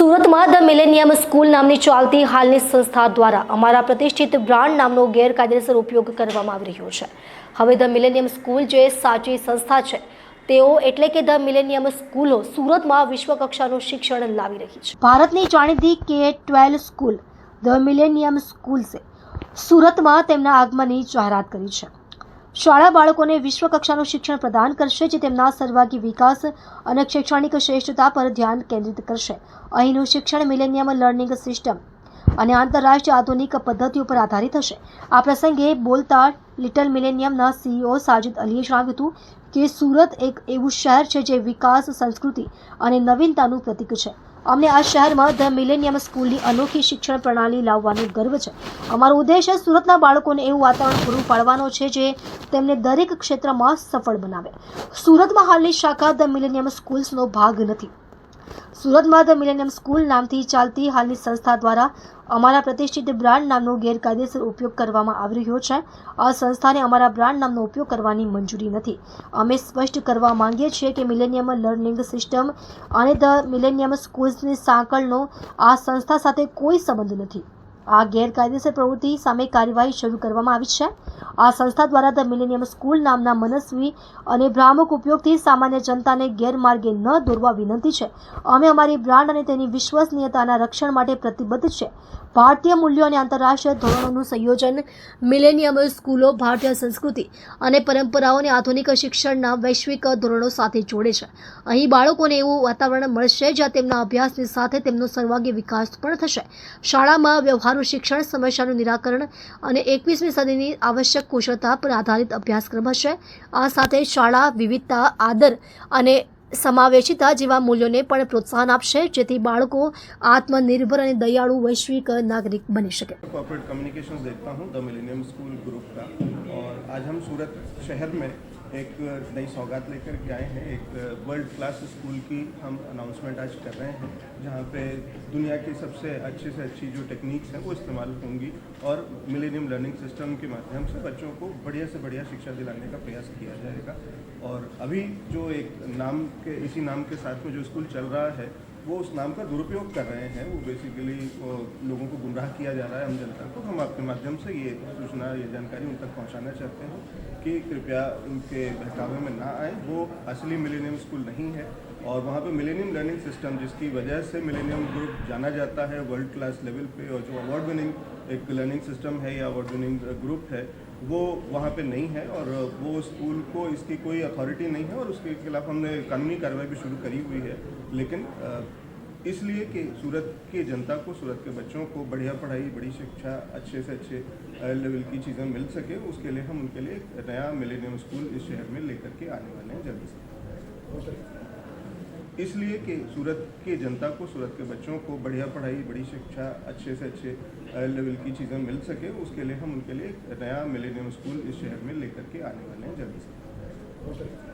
સુરતમાં the millennium school નામની ચાલતી હાલની સંસ્થા દ્વારા અમારા પ્રતિષ્ઠિત બ્રાન્ડ નામનો ગેરકાયદેસર ઉપયોગ કરવામાં આવી રહ્યો છે. હવે ધ મિલેનિયમ સ્કૂલ જે સાચી સંસ્થા છે, તેઓ એટલે કે ધ મિલેનિયમ સ્કૂલો સુરતમાં વિશ્વકક્ષાનું શિક્ષણ લાવી રહી છે. ભારતની જાણીતી K twelve school the Millennium સ્કૂલ્સે સુરતમાં તેમના આગમનની જાહેરાત કરી છે. શાળા બાળકોને વિશ્વકક્ષાનું શિક્ષણ પ્રદાન કરશે, જે તેમના સર્વાગી વિકાસ અને શૈક્ષણિક શ્રેષ્ઠતા પર ધ્યાન કેન્દ્રિત કરશે. અહીંનું શિક્ષણ મિલેનિયમ લર્નિંગ સિસ્ટમ અને આંતરરાષ્ટ્રીય આધુનિક પદ્ધતિઓ પર આધારિત હશે. આ પ્રસંગે બોલતા લિટલ મિલેનિયમના સીઈઓ સાજિદ અલીએ જણાવ્યું હતું કે સુરત એક એવું શહેર છે જે વિકાસ, સંસ્કૃતિ અને નવીનતાનું પ્રતીક છે. અમને આ શહેરમાં ધ મિલેનિયમ સ્કૂલની અનોખી શિક્ષણ પ્રણાલી લાવવાનો ગર્વ છે. અમારો ઉદ્દેશ સુરતના બાળકોને એવું વાતાવરણ પૂરું પાડવાનો છે જે તેમને દરેક ક્ષેત્રમાં સફળ બનાવે. સુરતમાં હાલની શાખા ધ મિલેનિયમ સ્કૂલ્સનો ભાગ નથી. સુરતમાં ધ મિલેનિયમ સ્કૂલ નામથી ચાલતી હાલની સંસ્થા દ્વારા અમારા પ્રતિષ્ઠિત બ્રાન્ડ નામનો ગેરકાયદેસર ઉપયોગ કરવામાં આવી રહ્યો છે. આ સંસ્થાને અમારા બ્રાન્ડ નામનો ઉપયોગ કરવાની મંજૂરી નથી. અમે સ્પષ્ટ કરવા માંગીએ છીએ કે મિલેનિયમ લર્નિંગ સિસ્ટમ અને ધ મિલેનિયમ સ્કૂલ્સની સાંકળનો આ સંસ્થા સાથે કોઈ સંબંધ નથી. આ ગેરકાયદેસર પ્રવૃત્તિ સામે કાર્યવાહી શરૂ કરવામાં આવી છે. આ સંસ્થા દ્વારા ધ મિલેનિયમ સ્કૂલ નામના મનસ્વી અને ભ્રામક ઉપયોગથી સામાન્ય જનતાને ગેરમાર્ગે ન દોરવા વિનંતી છે. અમે અમારી બ્રાન્ડ અને તેની વિશ્વસનીયતાના રક્ષણ માટે પ્રતિબદ્ધ છે. ભારતીય મૂલ્યો અને આંતરરાષ્ટ્રીય ધોરણોનું સંયોજન મિલેનિયમ સ્કૂલો, ભારતીય સંસ્કૃતિ અને પરંપરાઓને આધુનિક શિક્ષણના વૈશ્વિક ધોરણો સાથે જોડે છે. અહીં બાળકોને એવું વાતાવરણ મળશે જ્યાં તેમના અભ્યાસની સાથે તેમનો સર્વાંગી વિકાસ પણ થશે. શાળામાં વ્યવહારુ શિક્ષણ સમસ્યાનું નિરાકરણ અને એકવીસમી સદીની આવશ્યક કુશળતા પર આધારિત અભ્યાસક્રમ હશે આ સાથે શાળા વિવિધતા આદર અને સમાવેશિતા જેવા મૂલ્યોને પણ પ્રોત્સાહન આપશે જેથી બાળકો આત્મનિર્ભર અને દયાળુ વૈશ્વિક નાગરિક બની શકે कॉर्पोरेट कम्युनिकेशन देखता हूँ द मिलेनियम स्कूल ग्रुप का और आज हम सूरत शहर में एक नई सौगात लेकर के आए हैं एक वर्ल्ड क्लास स्कूल की हम अनाउंसमेंट आज कर रहे हैं जहाँ पे दुनिया की सबसे अच्छे से अच्छी जो टेक्निक्स हैं, वो इस्तेमाल होंगी और मिलेनियम लर्निंग सिस्टम के माध्यम से बच्चों को बढ़िया से बढ़िया शिक्षा दिलाने का प्रयास किया जाएगा। और अभी जो एक नाम के, इसी नाम के साथ में जो स्कूल चल रहा है, वो उस नाम का दुरुपयोग कर रहे हैं। वो बेसिकली वो लोगों को गुमराह किया जा रहा है हम जनता को। हम आपके माध्यम से ये सूचना, ये जानकारी उन तक पहुंचाना चाहते हैं कि कृपया उनके बहकावे में ना आए। वो असली मिलेनियम स्कूल नहीं है और वहाँ पे मिलेनियम लर्निंग सिस्टम जिसकी वजह से मिलेनियम ग्रुप जाना जाता है वर्ल्ड क्लास लेवल पे और जो अवार्ड विनिंग एक लर्निंग सिस्टम है या अवार्ड विनिंग ग्रुप है, वो वहाँ पे नहीं है और वो स्कूल को इसकी कोई अथॉरिटी नहीं है और उसके खिलाफ हमने कानूनी कार्रवाई भी शुरू करी हुई है। लेकिन इसलिए कि सूरत की जनता को, सूरत के बच्चों को बढ़िया पढ़ाई, बड़ी शिक्षा, अच्छे से अच्छे लेवल की चीज़ें मिल सके, उसके लिए हम उनके लिए नया मिलेनियम स्कूल इस शहर में लेकर के आने वाले हैं जल्दी से। इसलिए कि सूरत की जनता को, सूरत के बच्चों को बढ़िया पढ़ाई, बड़ी शिक्षा, अच्छे से अच्छे लेवल की चीज़ें मिल सके, उसके लिए हम उनके लिए नया मिलेनियम स्कूल इस शहर में लेकर के आने वाले हैं जल्दी से।